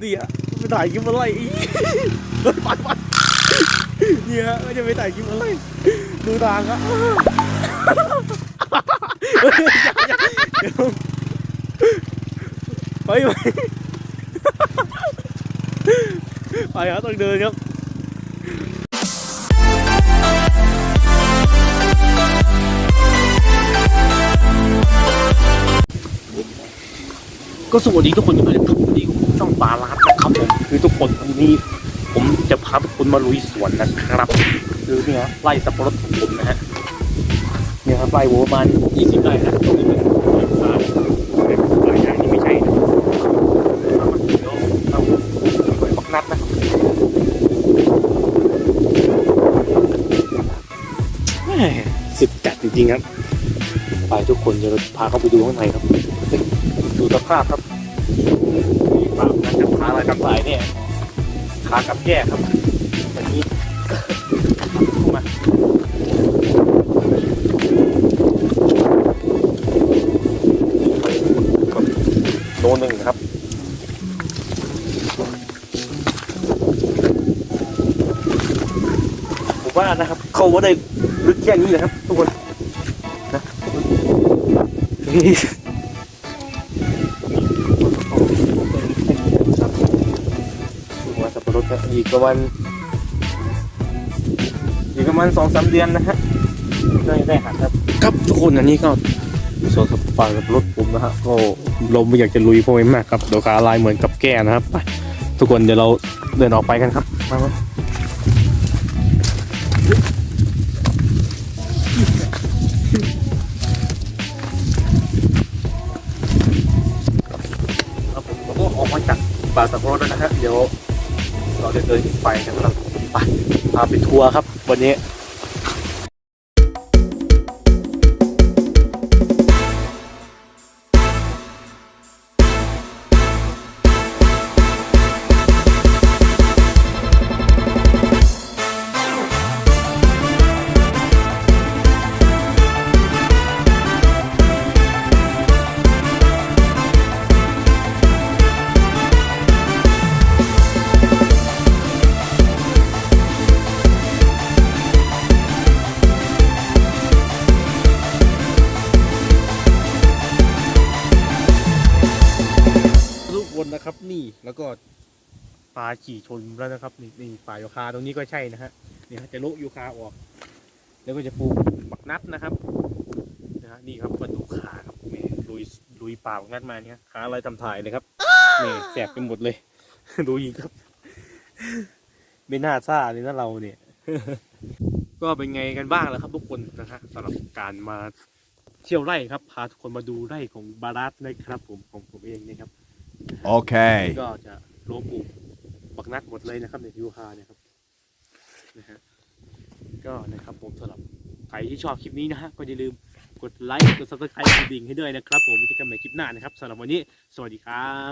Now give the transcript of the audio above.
เนี่ยไปถ่ายคลิปอะไรอีกเฮ้ยไปไปเนี่ยก็จะไปถ่ายคลิปอะไรดูทางอะเฮ้ยอย่าอย่าเดี๋ยวไปไปไปครับต้องเดินครับ ก็สวัสดีทุกคนด้วยนะครับวันนี้ช่องปลาลาดนะครับผมคือทุกคนวันนี้ ผมจะพาทุกคนมาลุยสวนนะครับคือเนี่ยไร่สับปะรดของผมนะฮะเนี่ยครับไร่หัวประมาณ20ไร่นะตรงนี้เป็นฟาร์มไร่ใหญ่นี่ไม่ใช่นะเดี๋ยวเอาไปปักนัดนะแม่สุดจัดจริงๆครับไปทุกคนจะพาเข้าไปดูข้างในครับ ดูสภาพครับมีปากนะครับขาอะไรกับสายเนี่ยขากับแก้ครับอย่างนี้เข้ามาโลหนึ่งครับผมว่านะครับ เขาว่าได้ลึกแค่นี้เลยครับทุกคนนะ สับปะรดครับอีกประมาณอีกประมาณสองสามเดือนนะฮะได้ได้หักครับ ครับทุกคนอันนี้ก็โซนสับปะสับปะรดผมนะฮะก็เราไม่อยากจะลุยพวกนี้มากครับเดี๋ยวขาลายเหมือนกับแก่นะครับไปทุกคนเดี๋ยวเราเดินออกไปกันครับมาครับครับผมผมก็ออกมาจากป่าสับปะรดแล้วนะฮะเดี๋ยว เราจะเดินไปนะครับไปพาไปทัวร์ครับ วันนี้ ทุกคนนะครับ นี่แล้วก็ปลาขี่ชนแล้วนะครับ นี่นี่ป่าโยคาตรงนี้ก็ใช่นะฮะนี่ฮะจะโละโยคาออก แล้วก็จะปลูกบักนัดนะครับนะฮะนี่ครับมาดูขาครับแม่ลุยลุยป่าบักนัดมาเนี่ยขาอะไรทำถ่ายเลยครับนี่แสบไปหมดเลย ดูอีกครับไม่น่าซ่าเลยนะเราเนี่ย ก็เป็นไงกันบ้างแล้วครับ ทุกคนนะฮะสำหรับการมาเที่ยวไร่ครับ พาทุกคนมาดูไร่ของบารัสนะครับ ผมของผมเองนะครับ Okay. ก็จะโลปลูกบักนัดหมดเลยนะครับในยูคาเนี่ยครับนะฮะก็นะครับผมสำหรับใครที่ชอบคลิปนี้นะฮะก็อย่าลืมกดไลค์กดซับสไครต์กดดิ่งให้ด้วยนะครับ ผมจะกันใหม่คลิปหน้านะครับสำหรับวันนี้ สวัสดีครับ